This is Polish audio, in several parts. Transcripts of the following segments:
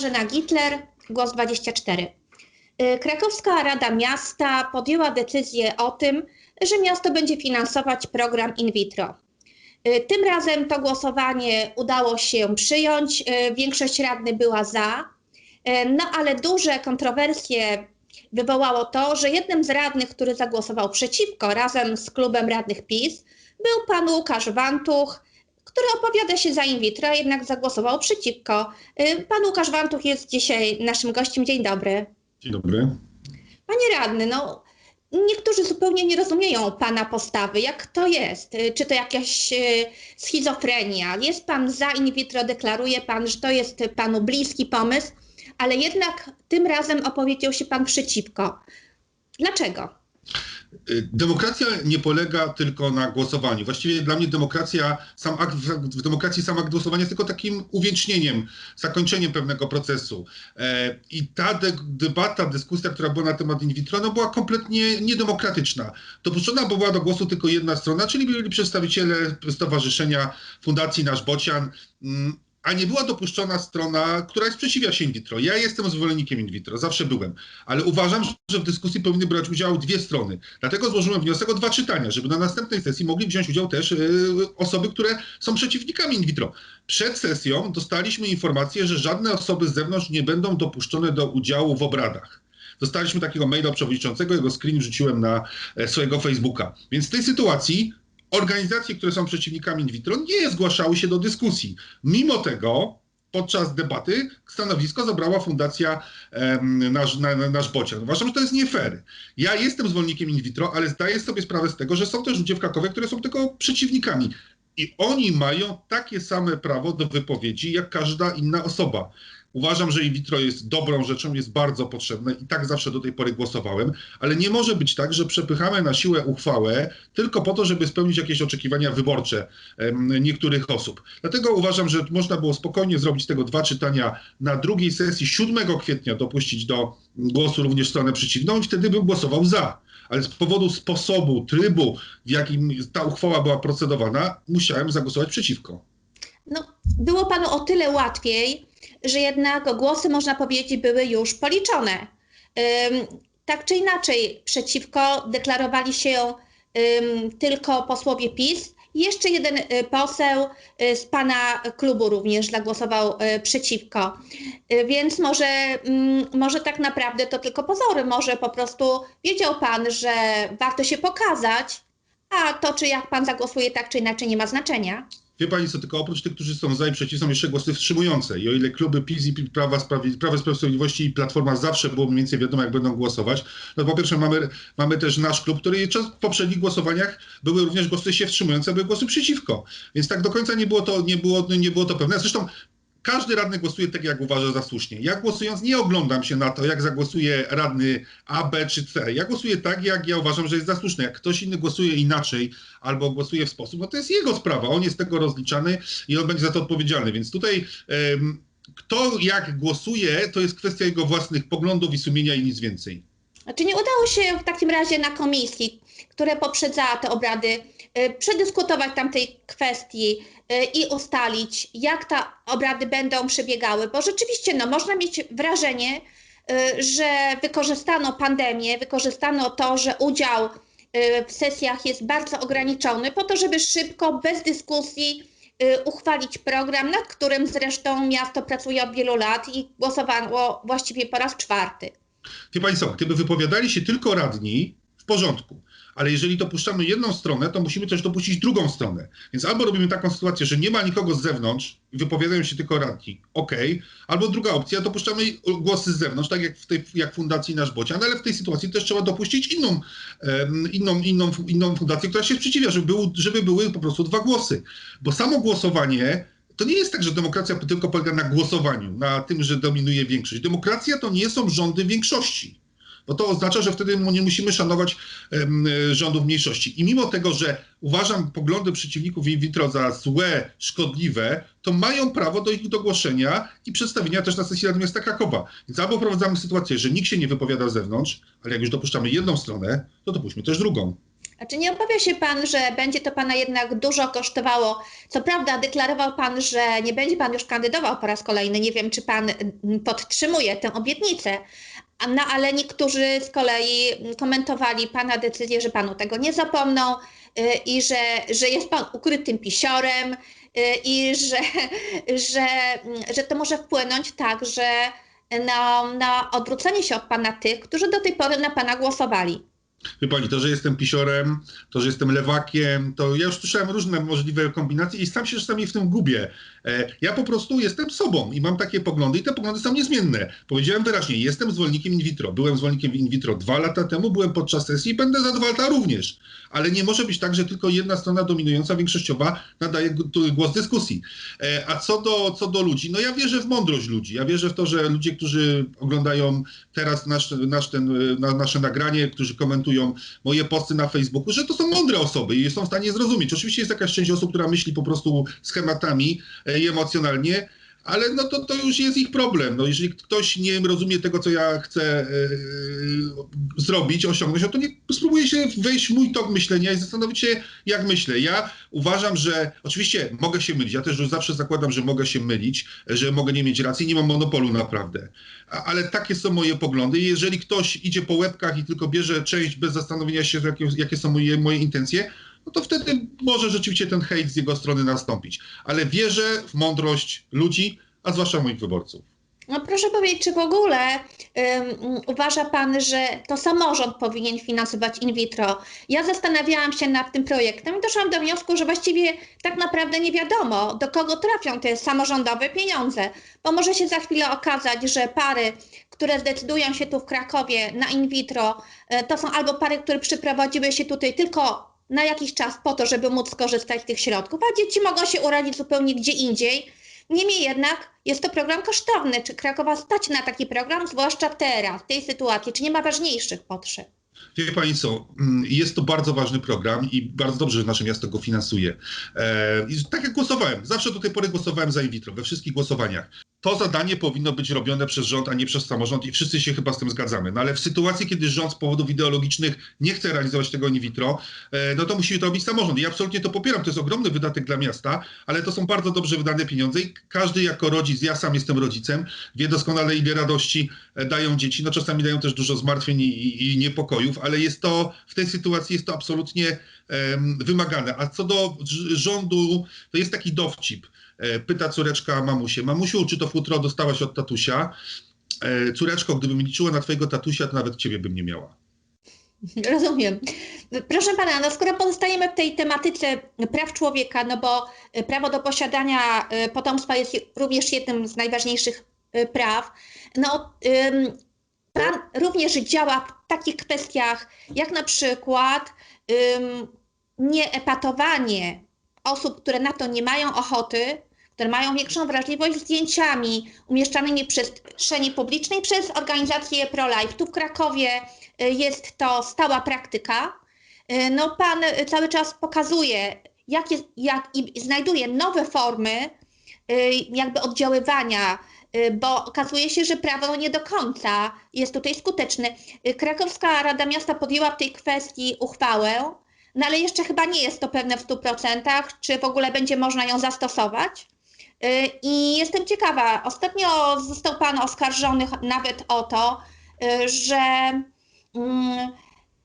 Marzena Gitler, głos 24. Y, Krakowska Rada Miasta podjęła decyzję o tym, że miasto będzie finansować program in vitro. Y, Tym razem to głosowanie udało się przyjąć. y, Większość radnych była za, no ale duże kontrowersje wywołało to, że jednym z radnych, który zagłosował przeciwko razem z klubem radnych PiS, był pan Łukasz Wantuch, który opowiada się za in vitro, a jednak zagłosował przeciwko. Y, Pan Łukasz Wantuch jest dzisiaj naszym gościem. Dzień dobry. Dzień dobry. Panie radny, no niektórzy zupełnie nie rozumieją pana postawy. Jak to jest? Y, Czy to jakaś y, schizofrenia? Jest pan za in vitro, deklaruje pan, że to jest panu bliski pomysł, ale jednak tym razem opowiedział się pan przeciwko. Dlaczego? Y, Demokracja nie polega tylko na głosowaniu. Właściwie dla mnie demokracja, sam akt, w demokracji sam akt głosowania jest tylko takim uwiecznieniem, zakończeniem pewnego procesu. E, I ta de, debata, dyskusja, która była na temat in vitro, no była kompletnie niedemokratyczna. Dopuszczona była do głosu tylko jedna strona, czyli byli przedstawiciele Stowarzyszenia Fundacji Nasz Bocian. A nie była dopuszczona strona, która sprzeciwia się in vitro. Ja jestem zwolennikiem in vitro, zawsze byłem, ale uważam, że w dyskusji powinny brać udział dwie strony. Dlatego złożyłem wniosek o dwa czytania, żeby na następnej sesji mogli wziąć udział też y, osoby, które są przeciwnikami in vitro. Przed sesją dostaliśmy informację, że żadne osoby z zewnątrz nie będą dopuszczone do udziału w obradach. Dostaliśmy takiego maila przewodniczącego, jego screen wrzuciłem na e, swojego Facebooka. Więc w tej sytuacji organizacje, które są przeciwnikami in vitro, nie zgłaszały się do dyskusji. Mimo tego podczas debaty stanowisko zabrała Fundacja Nasz, na, na- Nasz Bocian. Uważam, że to jest nie fair. Ja jestem zwolennikiem in vitro, ale zdaję sobie sprawę z tego, że są też ludzie w Krakowie, które są tylko przeciwnikami. I oni mają takie same prawo do wypowiedzi, jak każda inna osoba. Uważam, że in vitro jest dobrą rzeczą, jest bardzo potrzebne i tak zawsze do tej pory głosowałem, ale nie może być tak, że przepychamy na siłę uchwałę tylko po to, żeby spełnić jakieś oczekiwania wyborcze niektórych osób. Dlatego uważam, że można było spokojnie zrobić tego dwa czytania na drugiej sesji 7 kwietnia dopuścić do głosu również stronę przeciwną i wtedy bym głosował za. Ale z powodu sposobu, trybu, w jakim ta uchwała była procedowana, musiałem zagłosować przeciwko. No, było panu o tyle łatwiej, że jednak głosy, można powiedzieć, były już policzone. Tak czy inaczej, przeciwko deklarowali się tylko posłowie PiS. Jeszcze jeden y, poseł y, z pana klubu również zagłosował y, przeciwko. Więc może, może tak naprawdę to tylko pozory. Może po prostu wiedział pan, że warto się pokazać, a to, czy jak pan zagłosuje tak czy inaczej, nie ma znaczenia. Wie pani co, tylko oprócz tych, którzy są za i przeciw, są jeszcze głosy wstrzymujące. I o ile kluby PiS i Prawa, Sprawiedliwości i Platforma zawsze było mniej więcej wiadomo, jak będą głosować, no po pierwsze mamy, mamy też nasz klub, który w poprzednich głosowaniach były również głosy się wstrzymujące, były głosy przeciwko. Więc tak do końca nie było to, nie było, nie było to pewne. Zresztą każdy radny głosuje tak, jak uważa za słusznie. Ja głosując nie oglądam się na to, jak zagłosuje radny A, B czy C. Ja głosuję tak, jak ja uważam, że jest za słuszne. Jak ktoś inny głosuje inaczej albo głosuje w sposób, no to jest jego sprawa. On jest tego rozliczany i on będzie za to odpowiedzialny. Więc tutaj em, kto jak głosuje, to jest kwestia jego własnych poglądów i sumienia i nic więcej. Czy nie udało się w takim razie na komisji, które poprzedzała te obrady, y, przedyskutować tamtej kwestii y, i ustalić, jak te obrady będą przebiegały? Bo rzeczywiście no, można mieć wrażenie, y, że wykorzystano pandemię, wykorzystano to, że udział y, w sesjach jest bardzo ograniczony, po to, żeby szybko, bez dyskusji y, uchwalić program, nad którym zresztą miasto pracuje od wielu lat i głosowało właściwie po raz czwarty. Wie Państwo, gdyby wypowiadali się tylko radni, w porządku. Ale jeżeli dopuszczamy jedną stronę, to musimy też dopuścić drugą stronę. Więc albo robimy taką sytuację, że nie ma nikogo z zewnątrz i wypowiadają się tylko radni, ok. Albo druga opcja, dopuszczamy głosy z zewnątrz, tak jak w tej jak Fundacji Nasz Bocian, ale w tej sytuacji też trzeba dopuścić inną, inną, inną, inną fundację, która się sprzeciwia, żeby, był, żeby były po prostu dwa głosy. Bo samo głosowanie to nie jest tak, że demokracja tylko polega na głosowaniu, na tym, że dominuje większość. Demokracja to nie są rządy większości. Bo to oznacza, że wtedy nie musimy szanować rządów mniejszości. I mimo tego, że uważam poglądy przeciwników in vitro za złe, szkodliwe, to mają prawo do ich dogłoszenia i przedstawienia też na sesji Rady Miasta Krakowa. Więc albo wprowadzamy sytuację, że nikt się nie wypowiada z zewnątrz, ale jak już dopuszczamy jedną stronę, to dopuśćmy też drugą. A czy nie obawia się pan, że będzie to pana jednak dużo kosztowało? Co prawda deklarował pan, że nie będzie pan już kandydował po raz kolejny. Nie wiem, czy pan mm, podtrzymuje tę obietnicę. No ale niektórzy z kolei komentowali pana decyzję, że panu tego nie zapomną y, i że, że jest pan ukrytym pisiorem y, i że, że, że to może wpłynąć także na, na odwrócenie się od pana tych, którzy do tej pory na pana głosowali. Wie pani, to, że jestem pisiorem, to, że jestem lewakiem, to ja już słyszałem różne możliwe kombinacje i sam się czasami w tym gubię. E, Ja po prostu jestem sobą i mam takie poglądy i te poglądy są niezmienne. Powiedziałem wyraźnie, jestem zwolennikiem in vitro. Byłem zwolennikiem in vitro dwa lata temu, byłem podczas sesji i będę za dwa lata również. Ale nie może być tak, że tylko jedna strona dominująca, większościowa nadaje głos dyskusji. E, A co do, co do ludzi, no ja wierzę w mądrość ludzi. Ja wierzę w to, że ludzie, którzy oglądają teraz nasz, nasz ten, na, nasze nagranie, którzy komentują moje posty na Facebooku, że to są mądre osoby i są w stanie zrozumieć. Oczywiście jest jakaś część osób, która myśli po prostu schematami e, emocjonalnie, ale no to, to już jest ich problem. No jeżeli ktoś nie rozumie tego, co ja chcę e, zrobić, osiągnąć, no to nie spróbuje się wejść w mój tok myślenia i zastanowić się, jak myślę. Ja uważam, że oczywiście mogę się mylić. Ja też już zawsze zakładam, że mogę się mylić, że mogę nie mieć racji, nie mam monopolu naprawdę. A- Ale takie są moje poglądy. Jeżeli ktoś idzie po łebkach i tylko bierze część bez zastanowienia się, jakie, jakie są moje, moje intencje, no to wtedy może rzeczywiście ten hejt z jego strony nastąpić. Ale wierzę w mądrość ludzi, a zwłaszcza moich wyborców. No proszę powiedzieć, czy w ogóle ym, uważa Pan, że to samorząd powinien finansować in vitro? Ja zastanawiałam się nad tym projektem i doszłam do wniosku, że właściwie tak naprawdę nie wiadomo, do kogo trafią te samorządowe pieniądze, bo może się za chwilę okazać, że pary, które zdecydują się tu w Krakowie na in vitro, y, to są albo pary, które przyprowadziły się tutaj tylko na jakiś czas po to, żeby móc skorzystać z tych środków, a dzieci mogą się urodzić zupełnie gdzie indziej. Niemniej jednak jest to program kosztowny. Czy Krakowa stać na taki program, zwłaszcza teraz, w tej sytuacji? Czy nie ma ważniejszych potrzeb? Wie Pani co, mm, jest to bardzo ważny program i bardzo dobrze, że nasze miasto go finansuje. E, tak jak głosowałem, zawsze do tej pory głosowałem za in vitro, we wszystkich głosowaniach. To zadanie powinno być robione przez rząd, a nie przez samorząd i wszyscy się chyba z tym zgadzamy. No ale w sytuacji, kiedy rząd z powodów ideologicznych nie chce realizować tego in vitro, e, no to musi to robić samorząd. I absolutnie to popieram, to jest ogromny wydatek dla miasta, ale to są bardzo dobrze wydane pieniądze i każdy jako rodzic, ja sam jestem rodzicem, wie doskonale ile radości e, dają dzieci, no czasami dają też dużo zmartwień i, i, niepokojów, ale jest to, w tej sytuacji jest to absolutnie em, wymagane. A co do rządu, to jest taki dowcip. E, Pyta córeczka mamusię, mamusiu, czy to futro dostałaś od tatusia? E, Córeczko, gdybym liczyła na twojego tatusia, to nawet ciebie bym nie miała. Rozumiem. Proszę pana, no skoro pozostajemy w tej tematyce praw człowieka, no bo y, prawo do posiadania potomstwa jest również jednym z najważniejszych praw, no pan również działa w takich kwestiach, jak na przykład nieepatowanie osób, które na to nie mają ochoty, które mają większą wrażliwość zdjęciami umieszczanymi w przestrzeni publicznej przez organizację ProLife. Tu w Krakowie y, jest to stała praktyka. Y, No, pan y, cały czas pokazuje, jak jest, jak, i znajduje nowe formy jakby oddziaływania, bo okazuje się, że prawo nie do końca jest tutaj skuteczne. Krakowska Rada Miasta podjęła w tej kwestii uchwałę, no ale jeszcze chyba nie jest to pewne w 100%, czy w ogóle będzie można ją zastosować. Y, I jestem ciekawa, ostatnio został Pan oskarżony nawet o to, y, że, mm,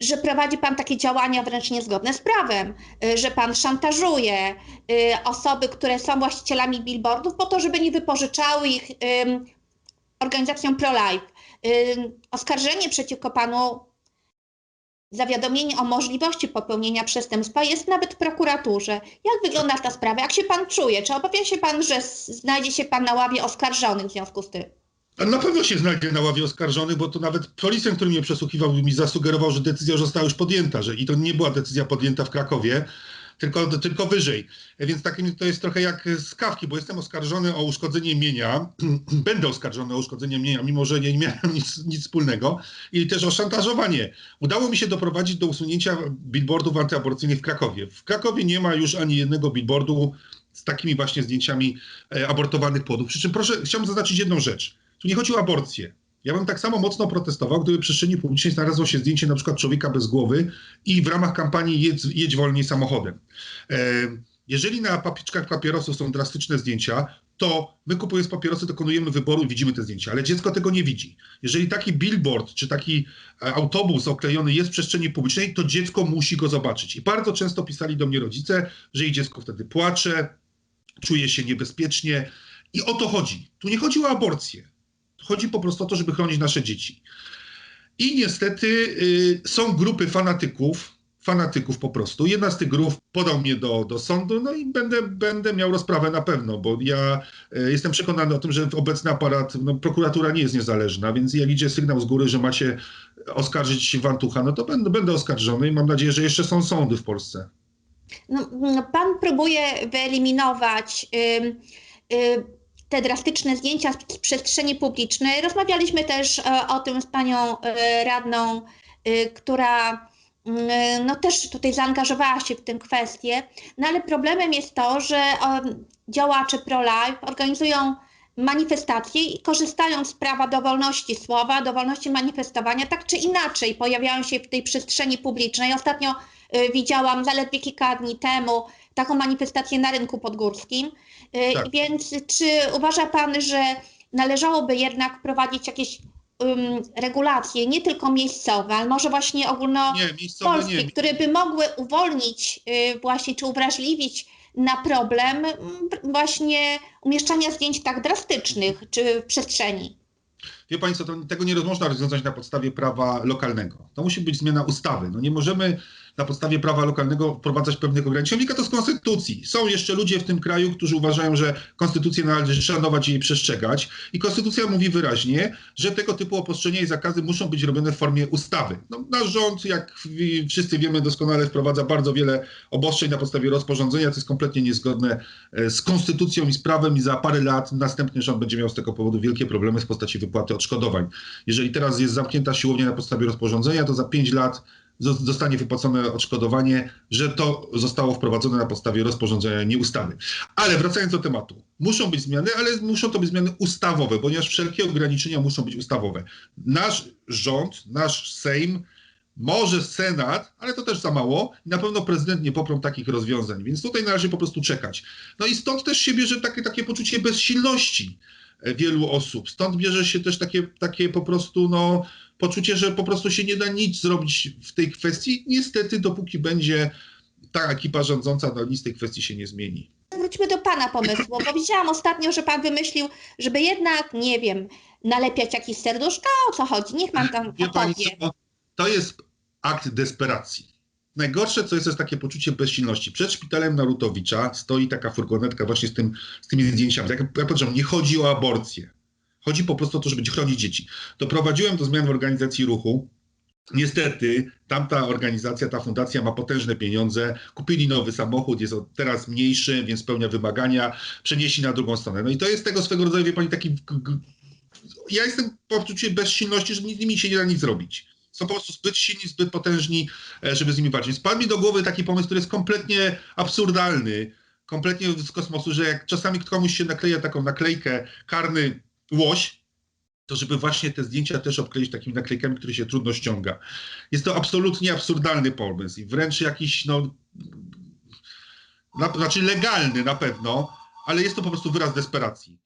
że prowadzi Pan takie działania wręcz niezgodne z prawem, y, że Pan szantażuje osoby, które są właścicielami billboardów po to, żeby nie wypożyczały ich ym, organizacjom pro-life. Oskarżenie przeciwko Panu zawiadomienie o możliwości popełnienia przestępstwa jest nawet prokuraturze. Jak wygląda ta sprawa? Jak się pan czuje? Czy obawia się pan, że znajdzie się pan na ławie oskarżonych w związku z tym? Na pewno się znajdzie na ławie oskarżonych, bo to nawet policjant, który mnie przesłuchiwał, mi zasugerował, że decyzja została już podjęta, że i to nie była decyzja podjęta w Krakowie, tylko, tylko wyżej. Więc takim to jest trochę jak z kawki, bo jestem oskarżony o uszkodzenie mienia, będę oskarżony o uszkodzenie mienia, mimo że nie miałem nic, nic wspólnego, i też o szantażowanie. Udało mi się doprowadzić do usunięcia billboardów antyaborcyjnych w Krakowie. W Krakowie nie ma już ani jednego billboardu z takimi właśnie zdjęciami e, abortowanych płodów. Przy czym proszę, chciałbym zaznaczyć jedną rzecz. Tu nie chodzi o aborcję. Ja bym tak samo mocno protestował, gdyby w przestrzeni publicznej znalazło się zdjęcie na przykład człowieka bez głowy i w ramach kampanii jedź, jedź wolniej samochodem. E, jeżeli na papiczkach papierosów są drastyczne zdjęcia, to my kupując papierosy dokonujemy wyboru i widzimy te zdjęcia, ale dziecko tego nie widzi. Jeżeli taki billboard czy taki e, autobus oklejony jest w przestrzeni publicznej, to dziecko musi go zobaczyć. I bardzo często pisali do mnie rodzice, że jej dziecko wtedy płacze, czuje się niebezpiecznie i o to chodzi. Tu nie chodzi o aborcję. Chodzi po prostu o to, żeby chronić nasze dzieci. I niestety y, są grupy fanatyków, fanatyków po prostu. Jedna z tych grup podał mnie do, do sądu, no i będę, będę miał rozprawę na pewno, bo ja y, jestem przekonany o tym, że obecny aparat, no, prokuratura nie jest niezależna, więc jak idzie sygnał z góry, że macie oskarżyć Wantucha, no to będę, będę oskarżony i mam nadzieję, że jeszcze są sądy w Polsce. No, no, pan próbuje wyeliminować y, te drastyczne zdjęcia z przestrzeni publicznej. Rozmawialiśmy też e, o tym z panią e, radną, y, która y, no, też tutaj zaangażowała się w tę kwestię. No ale problemem jest to, że działacze pro-life organizują manifestacje i korzystają z prawa do wolności słowa, do wolności manifestowania, tak czy inaczej pojawiają się w tej przestrzeni publicznej. Ostatnio widziałam zaledwie kilka dni temu taką manifestację na rynku podgórskim. Y, Tak. Więc czy uważa Pan, że należałoby jednak wprowadzić jakieś ym, regulacje, nie tylko miejscowe, ale może właśnie ogólnopolskie, Nie, miejscowe nie. które by mogły uwolnić y, właśnie, czy uwrażliwić na problem właśnie umieszczania zdjęć tak drastycznych czy w przestrzeni. Wie Państwo, to, tego nie można rozwiązać na podstawie prawa lokalnego. To musi być zmiana ustawy. No nie możemy na podstawie prawa lokalnego wprowadzać pewnych ograniczeń. Wynika to z konstytucji. Są jeszcze ludzie w tym kraju, którzy uważają, że konstytucję należy szanować i jej przestrzegać. I konstytucja mówi wyraźnie, że tego typu obostrzenia i zakazy muszą być robione w formie ustawy. No, nasz rząd, jak wszyscy wiemy doskonale, wprowadza bardzo wiele obostrzeń na podstawie rozporządzenia, co jest kompletnie niezgodne e, z konstytucją i z prawem i za parę lat następny rząd będzie miał z tego powodu wielkie problemy w postaci wypłaty odszkodowań. Jeżeli teraz jest zamknięta siłownia na podstawie rozporządzenia, to za 5 lat zo- zostanie wypłacone odszkodowanie, że to zostało wprowadzone na podstawie rozporządzenia, nie ustawy. Ale wracając do tematu, muszą być zmiany, ale muszą to być zmiany ustawowe, ponieważ wszelkie ograniczenia muszą być ustawowe. Nasz rząd, nasz Sejm, może Senat, ale to też za mało. Na pewno prezydent nie poprą takich rozwiązań, więc tutaj należy po prostu czekać. No i stąd też się bierze takie, takie poczucie bezsilności wielu osób. Stąd bierze się też takie, takie po prostu no, poczucie, że po prostu się nie da nic zrobić w tej kwestii. Niestety, dopóki będzie ta ekipa rządząca, no nic tej kwestii się nie zmieni. Wróćmy do Pana pomysłu, bo widziałam ostatnio, że Pan wymyślił, żeby jednak, nie wiem, nalepiać jakieś serduszka, o co chodzi, niech Pan tam opowie. To jest akt desperacji. Najgorsze, co jest, to jest takie poczucie bezsilności. Przed szpitalem Narutowicza stoi taka furgonetka właśnie z, tym, z tymi zdjęciami. Tak jak ja powiedziałem, nie chodzi o aborcję. Chodzi po prostu o to, żeby chronić dzieci. Doprowadziłem do zmian w organizacji ruchu. Niestety, tamta organizacja, ta fundacja ma potężne pieniądze. Kupili nowy samochód, jest teraz mniejszy, więc spełnia wymagania. Przenieśli na drugą stronę. No i to jest tego swego rodzaju, wie pani, taki. Ja jestem w poczuciu bezsilności, że z nimi się nie da nic zrobić. Są po prostu zbyt silni, zbyt potężni, e, żeby z nimi walczyć. Spadł mi do głowy taki pomysł, który jest kompletnie absurdalny, kompletnie z kosmosu, że jak czasami komuś się nakleja taką naklejkę karny łoś, to żeby właśnie te zdjęcia też obkleić takimi naklejkami, które się trudno ściąga. Jest to absolutnie absurdalny pomysł i wręcz jakiś, no, na, znaczy legalny na pewno, ale jest to po prostu wyraz desperacji.